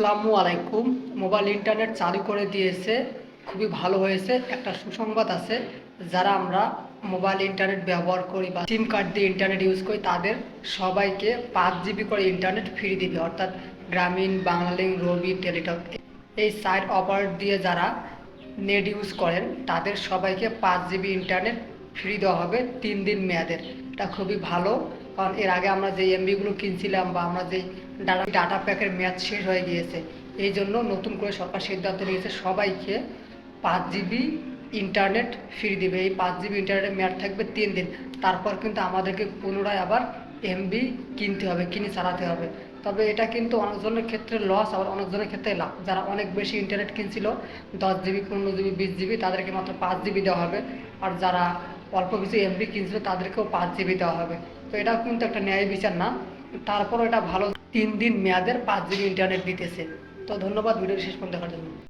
আসসালামু আলাইকুম। Mobile internet চালু করে দিয়েছে, খুবই ভালো হয়েছে। একটা সুসংবাদ আছে, যারা আমরা মোবাইল ইন্টারনেট ব্যবহার করি বা সিম কার্ড দিয়ে ইন্টারনেট ইউজ করি, তাদের সবাইকে পাঁচ জিবি করে ইন্টারনেট ফ্রি দিবে। অর্থাৎ গ্রামীণ বাংলালিঙ্ক রবি, টেলিটক, এই সাইট অপারেট দিয়ে যারা নেট ইউজ করেন, তাদের সবাইকে পাঁচ জিবি ইন্টারনেট ফ্রি দেওয়া হবে তিন দিন মেয়াদের। এটা খুবই ভালো। কারণ এর আগে আমরা যে এমবিগুলো কিনছিলাম বা আমরা যে ডাটা ডাটা প্যাকের মেয়াদ শেষ হয়ে গিয়েছে, এই জন্য নতুন করে সরকার সিদ্ধান্ত নিয়েছে সবাইকে পাঁচ জিবি ইন্টারনেট ফ্রি দিবে। এই পাঁচ জিবি ইন্টারনেটের মেয়াদ থাকবে তিন দিন। তারপর কিন্তু আমাদেরকে পুনরায় আবার এমবি কিনতে হবে, কিনে চালাতে হবে। তবে এটা কিন্তু অনেকজনের ক্ষেত্রে লস আবার অনেকজনের ক্ষেত্রে লাভ। যারা অনেক বেশি ইন্টারনেট কিনছিল, দশ জিবি পনেরো জিবি বিশ জিবি তাদেরকে মাত্র পাঁচ জিবি দেওয়া হবে। আর যারা অল্প কিছু এমবি কিনছিল, তাদেরকেও পাঁচ জিবি দেওয়া হবে। তো এটা কিন্তু একটা ন্যায় বিচার না। তারপরও এটা ভালো, তিন দিন মেয়াদের পাঁচ জিবি ইন্টারনেট দিতেছে। তো ধন্যবাদ ভিডিও শেষ পর্যন্ত দেখার জন্য।